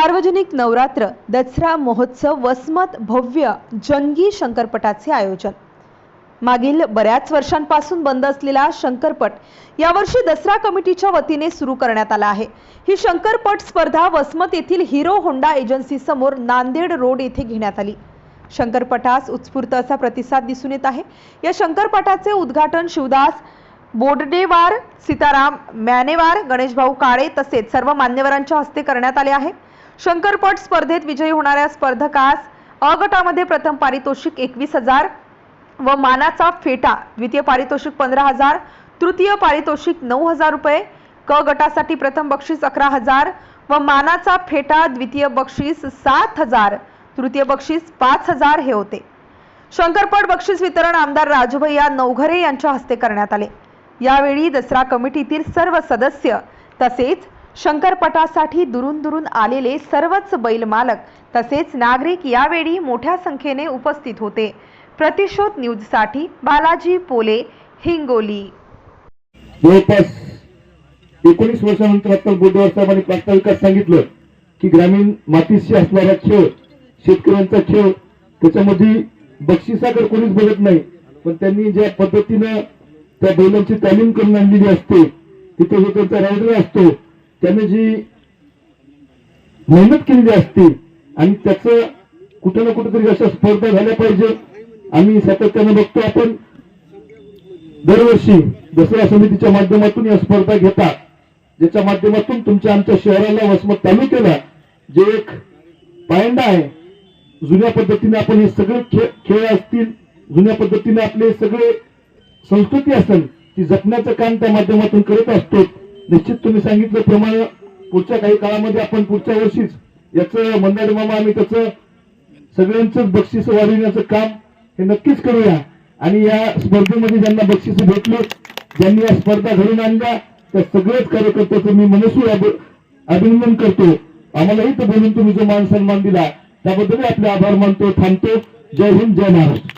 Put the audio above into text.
सार्वजनिक नवरात्र दसरा महोत्सव वसमत भव्य जंगी शंकरपटाचे आयोजन. मागील बऱ्याच वर्षांपासून बंद असलेला शंकरपट यावर्षी दसरा कमिटीच्या वतीने सुरू करण्यात आला आहे. ही शंकरपट स्पर्धा वसमत येथील हिरो होंडा एजन्सी समोर नांदेड रोड येथे घेण्यात आली. शंकरपटास उत्स्फूर्त असा प्रतिसाद दिसून येत आहे. या शंकरपटाचे उद्घाटन शिवदास बोडडेवार सीताराम मॅनेवार गणेशभाऊ काळे तसेच सर्व मान्यवरांच्या हस्ते करण्यात आले आहे. शंकरपट स्पर्धेत विजयी होणाऱ्या स्पर्धकास अ गटामध्ये प्रथम पारितोषिक एकवीस हजार व मानाचा फेटा द्वितीय पारितोषिक पंधरा हजार तृतीय पारितोषिक नऊ हजार रुपये क गटासाठी प्रथम बक्षीस अकरा हजार व मानाचा फेटा द्वितीय बक्षीस सात हजार तृतीय बक्षीस पाच हजार हे होते. शंकरपट बक्षीस वितरण आमदार राजभैया नवघरे यांच्या हस्ते करण्यात आले. यावेळी दसरा कमिटीतील सर्व सदस्य तसेच शंकरपटासाठी दुरून दुरून आलेले सर्वच बैल मालक तसेच नागरिक यावेळी मोठ्या संख्येने उपस्थित होते. प्रतिशोध न्यूजसाठी बालाजी पोले हिंगोली. जवळपास एकोणीस वर्षानंतर आता बोर्डवर साहेबांनी प्रास्ताविकात सांगितलं की ग्रामीण मातीशी असणारा खेळ शेतकऱ्यांचा खेळ त्याच्यामध्ये बक्षिसाकडे कोणीच बघत नाही. पण त्यांनी ज्या पद्धतीनं त्या बैलांची तालीम करून आणलेली असते तिथे जो त्यांचा रायडर असतो त्याने जी मेहनत केलेली असते आणि त्याचं कुठं ना कुठेतरी अशा स्पर्धा झाल्या पाहिजे आम्ही सातत्यानं बघतो. आपण दरवर्षी दसरा समितीच्या माध्यमातून या स्पर्धा घेतात ज्याच्या माध्यमातून तुमच्या आमच्या शहराला वसमत तालुक्याला जे एक पायंडा आहे. जुन्या पद्धतीने आपण हे सगळे खेळ खेळ असतील जुन्या पद्धतीने आपले सगळे संस्कृती असेल ती जपण्याचं काम त्या माध्यमातून करत असतो. निश्चित तुम्ही सांगितल्याप्रमाणे पुढच्या काही काळामध्ये आपण पुढच्या वर्षीच याचं मंदारी मामा आम्ही त्याचं सगळ्यांच बक्षीस वाढविण्याचं काम हे नक्कीच करूया. आणि या स्पर्धेमध्ये ज्यांना बक्षीस भेटले ज्यांनी या स्पर्धा घडून आणल्या त्या सगळ्याच कार्यकर्त्याचं मी मनसू अभिनंदन करतो. आम्हालाही तर बोलून तुम्ही जो मान सन्मान दिला त्याबद्दलही आपले आभार मानतो थांबतो. जय हिंद जय महाराष्ट्र.